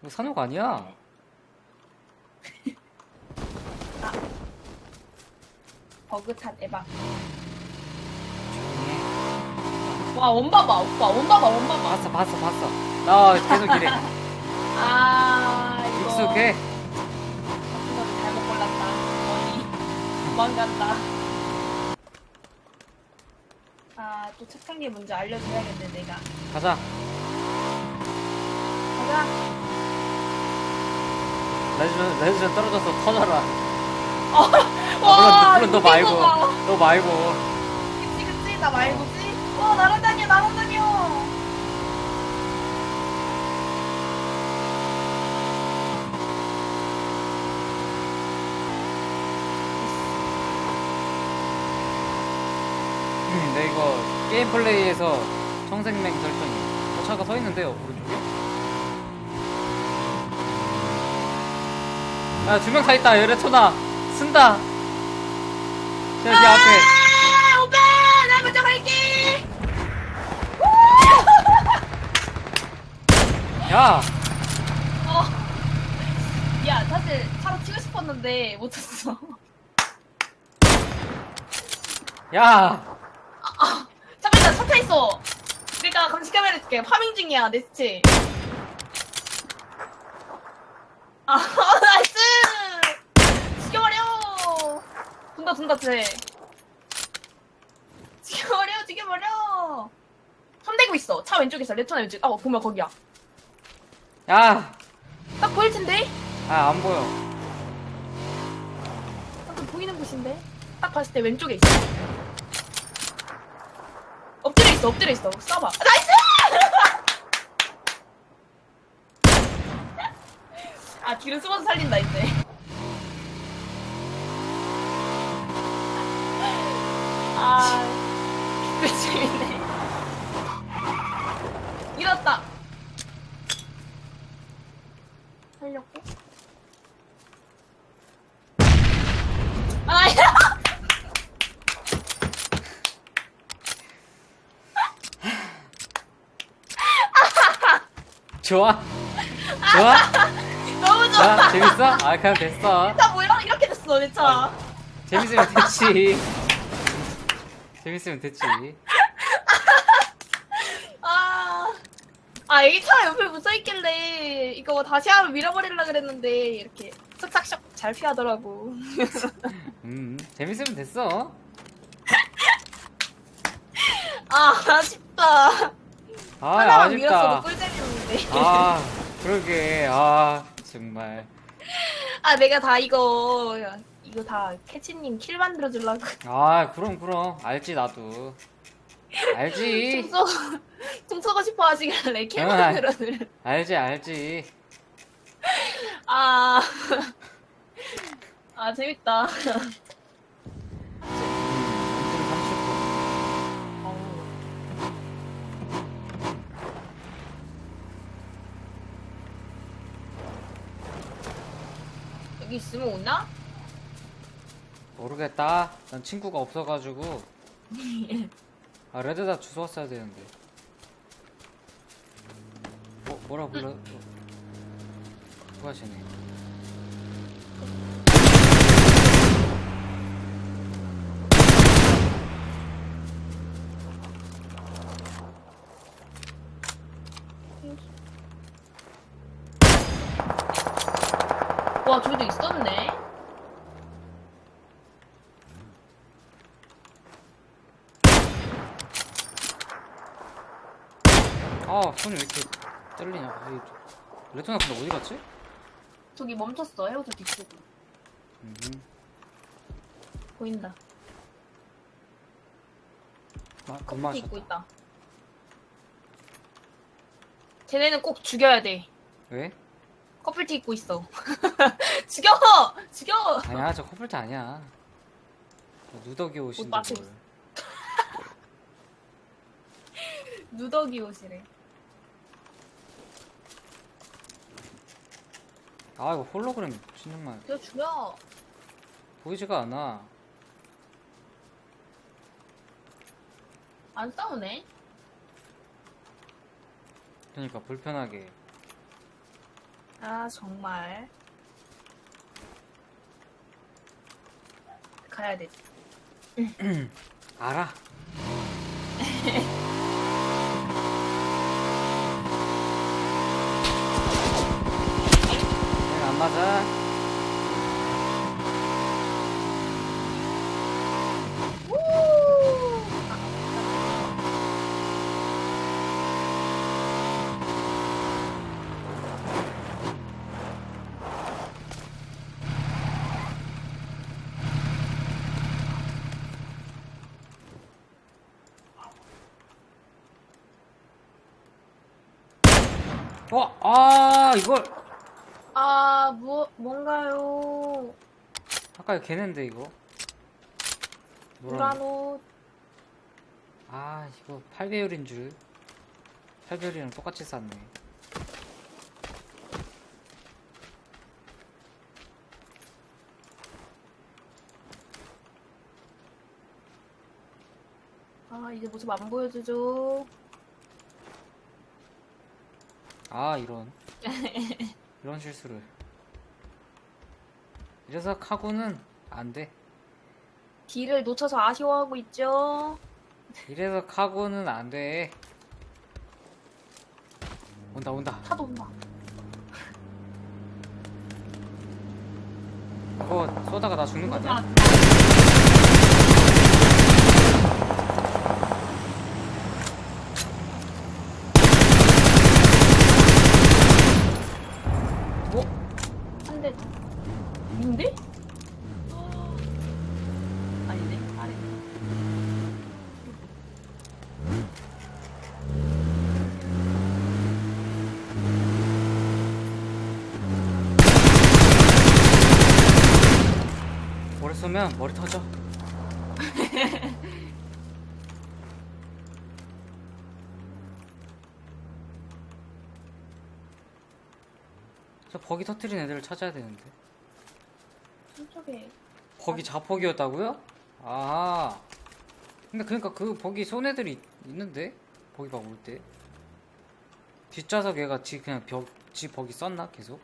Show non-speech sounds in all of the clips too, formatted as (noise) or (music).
이거 산옥 아니야? 버그탄 에바. 조용히 해. 와 원봐봐 오빠 원봐봐 원봐봐. 봤어 봤어 봤어 나 계속 이래 (laughs) 아 이거. 익숙해 같은 것도 잘못 골랐다. 어이 도망간다. 아또 착한 게 뭔지 알려줘야겠네 내가. 가자 가자. 레즈전 레즈전 떨어져서 터져라 와 아, 물론, 물론 너 말고 봐. 너 말고 그치 그치 나 말고지. 와 날아다녀 날아다녀. 음, 네 이거 게임 플레이에서 청생맹 설정이 저 차가 서 있는데요 오른쪽에 야두 명 다 있다 열애초나 쓴다 저 기 앞에 아, 오빠 나 먼저 갈게. 야 어. 야, 사실 차로 치고 싶었는데 못 쳤어. 야! 잠깐만, 차타 있어. 내가 감시 카메라 줄게. 파밍 중이야, 내 스치. 아, 나이스! 죽여버려! 돈다, 돈다, 쟤. 죽여버려, 죽여버려! 손 대고 있어. 차 왼쪽에 있어. 레토나 왼쪽. 아, 보면 거기야. 야! 딱 보일 텐데? 아, 안 보여. 딱 보이는 곳인데? 딱 봤을 때 왼쪽에 있어. 엎드려 있어, 엎드려 있어. 쏴봐. 아, 나이스! (laughs) 아, 뒤로 숨어서 살린다, 이제. 아, 그 재밌네. 잃었다. 살렸고. 아, 야! 좋아? 좋아? 너무 좋아. 자, 재밌어? 아, 그냥 됐어. 나 뭐야? 이렇게 됐어, 내 차. 재밌으면 됐지. 재밌으면 됐지. (laughs) 아. 아, 애기 차 옆에 붙어 있길래 이거 다시 하면 밀어버리려 그랬는데 이렇게 싹싹싹 잘 피하더라고. (laughs) 음, 재밌으면 됐어. (laughs) 아, 아쉽다. 아, 하나만 밀었어도 아쉽다. 꿀잼이었는데. 아, 그러게. 아, 정말. 아, 내가 다 이거, 이거 다 캐치님 킬 만들어 주려고. 아, 그럼, 그럼. 알지, 나도. 알지. 총 쏘고, 총 쏘고 싶어 하시길래 킬 아. 만들어주려. 알지, 알지. 아. 아, 재밌다. 음, 엄청 30분. 여기 있으면 오나? 모르겠다. 난 친구가 없어가지고. 아, 레드다 주워 왔어야 되는데. 뭐, 뭐라 불러? 어. 쟤네? 와, 저기도 있었네. 아, 손이 왜 이렇게 떨리냐. 아이, 레토나 근데 어디 갔지? 저기 멈췄어, 헤어져 뒤쪽으로. 음, 보인다. 아, 커플티 겁마 입고 있다. 쟤네는 꼭 죽여야 돼. 왜? 커플티 입고 있어. (laughs) 죽여! 죽여! 아니야, 저 커플티 아니야. 저 누더기 옷인데 맞춰 뭘. (laughs) 누더기 옷이래. 아, 이거 홀로그램 신경만 그거 죽여. 보이지가 않아. 안 싸우네? 그러니까 불편하게. 아 정말 가야 되지. (clears throat) 알아. (laughs) 맞아. 우! 어, 아, 이걸. 아, 뭐, 뭔가요? 아까 걔는데, 이거. 노란. 노란 옷. 아, 이거 8배율인 줄. 8배율이랑 똑같이 쌌네. 아, 이제 모습 안 보여주죠. 아, 이런. (laughs) 이런 실수를. 이래서 카고는 안 돼. 길을 놓쳐서 아쉬워하고 있죠. 이래서 카고는 안 돼. 온다, 온다. 차도 온다. 이거 쏘다가 나 죽는 거 아니야? 아, 어? 한 대. 인데? 아니네. 아래. 머리 쏘면 머리 터져. (laughs) 저 버기 터트린 애들을 찾아야 되는데. 저쪽에. 버기 자폭이었다고요? 아. 근데 그러니까 그 버기 쏜 애들이 있- 있는데 버기 막 올 때. 뒷좌석 애가 지 그냥 벽, 지 버기 썼나 계속?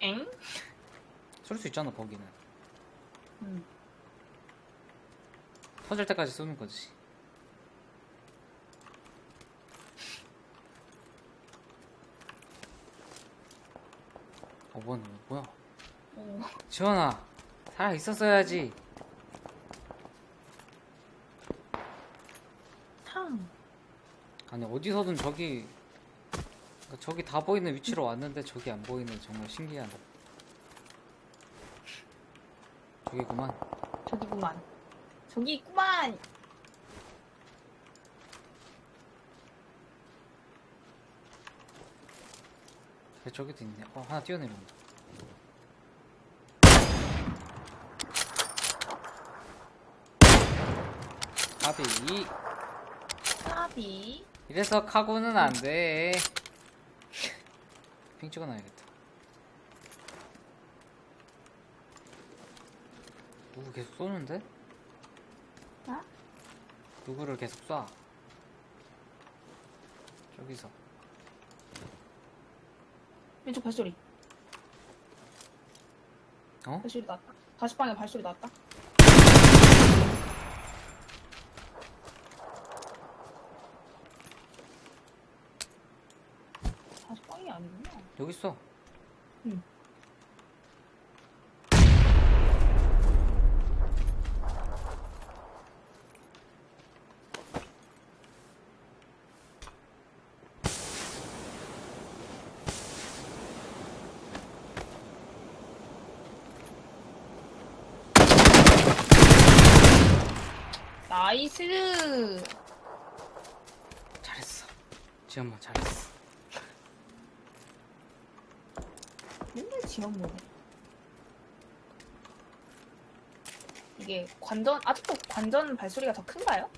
엥? 쏠 수 있잖아 버기는. 음. 터질 때까지 쏘는 거지. 어, 뭔, 뭐야? 어. 지원아, 살아 있었어야지. 탕. 아니, 어디서든 저기, 저기 다 보이는 위치로 왔는데 저기 안 보이는 정말 신기하다. 저기구만. 저기구만. 저기 있구만. 야, 저기도 있네. 어, 하나 뛰어내려온다. 아비, 까비. 이래서 카고는 안 돼. (laughs) 핑 찍어놔야겠다. 누구 계속 쏘는데? 어? 누구를 계속 쏴? 저기서. 왼쪽 발소리. 어? 발소리 났다. 다시 방에 발소리 났다. 다시 방이 아니구나. 여기 있어. 응. 나이스. 잘했어. 지엄마 잘했어. 맨날 지원 모네. 이게 관전 아직도 관전 발소리가 더 큰가요?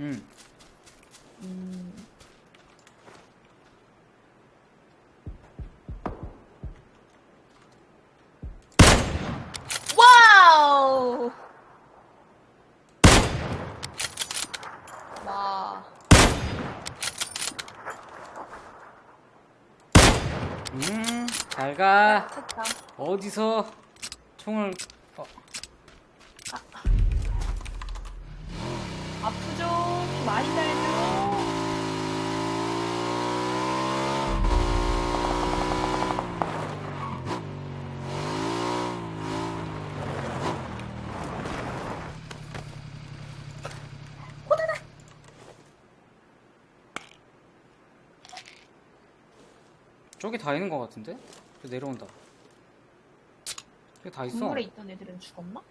응. 음. 와. 음. 잘 가 됐다. 어디서 총을 어, 아프죠? 많이 달죠? 저기 다 있는 것 같은데? 저 내려온다 저기 다 있어 동물에 있던 애들은 죽었나?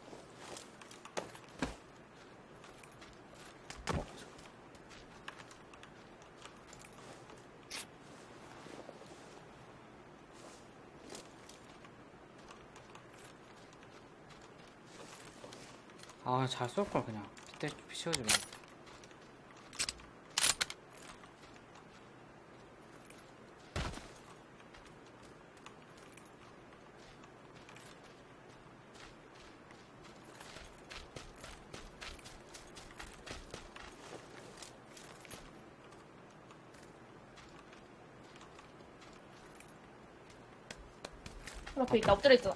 어, 아, 잘 쏠 걸 그냥. 빗대 피치우지 말고. 옆에 있다. 엎드려 있다.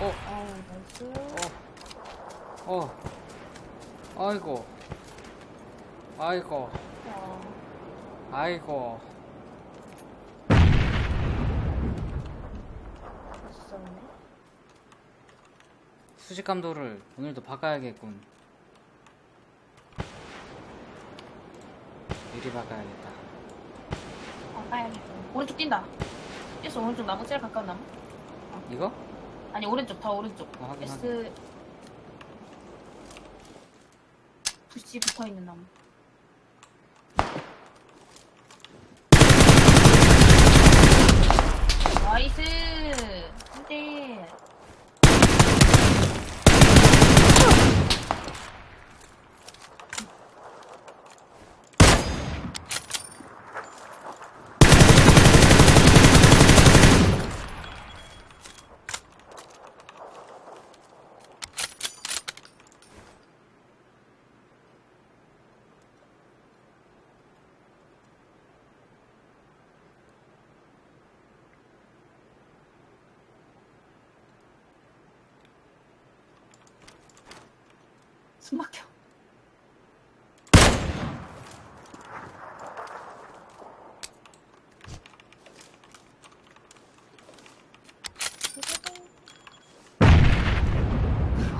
어, 아우, 나이스. 어. 아이고. 아이고. 야, 아이고. 수직 감도를 오늘도 바꿔야겠군. 미리 바꿔야겠다. 아, 까야겠다. 오른쪽 뛴다. 뛰었어, 오른쪽 나무 제일 가까운 나무. 이거? 아니, 오른쪽, 더 오른쪽. 어, 확인, S. 부시 붙어 있는 나무. 나이스! 근데, 숨 막혀.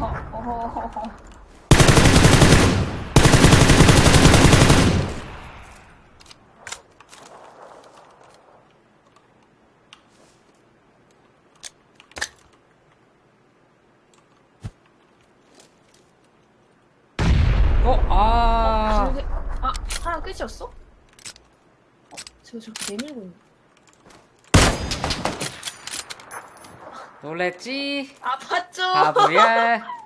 어, 어허허허. 어, 아. 아, 아, 하나 끝이었어? 어, 제가 저렇게 내밀고 있네. 놀랬지? 아팠죠? 바보야.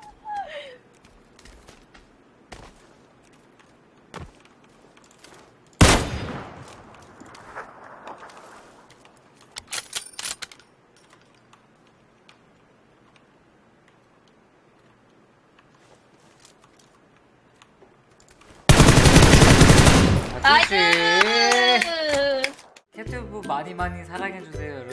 나이스! 아저씨. 캡튜브 많이 많이 사랑해주세요.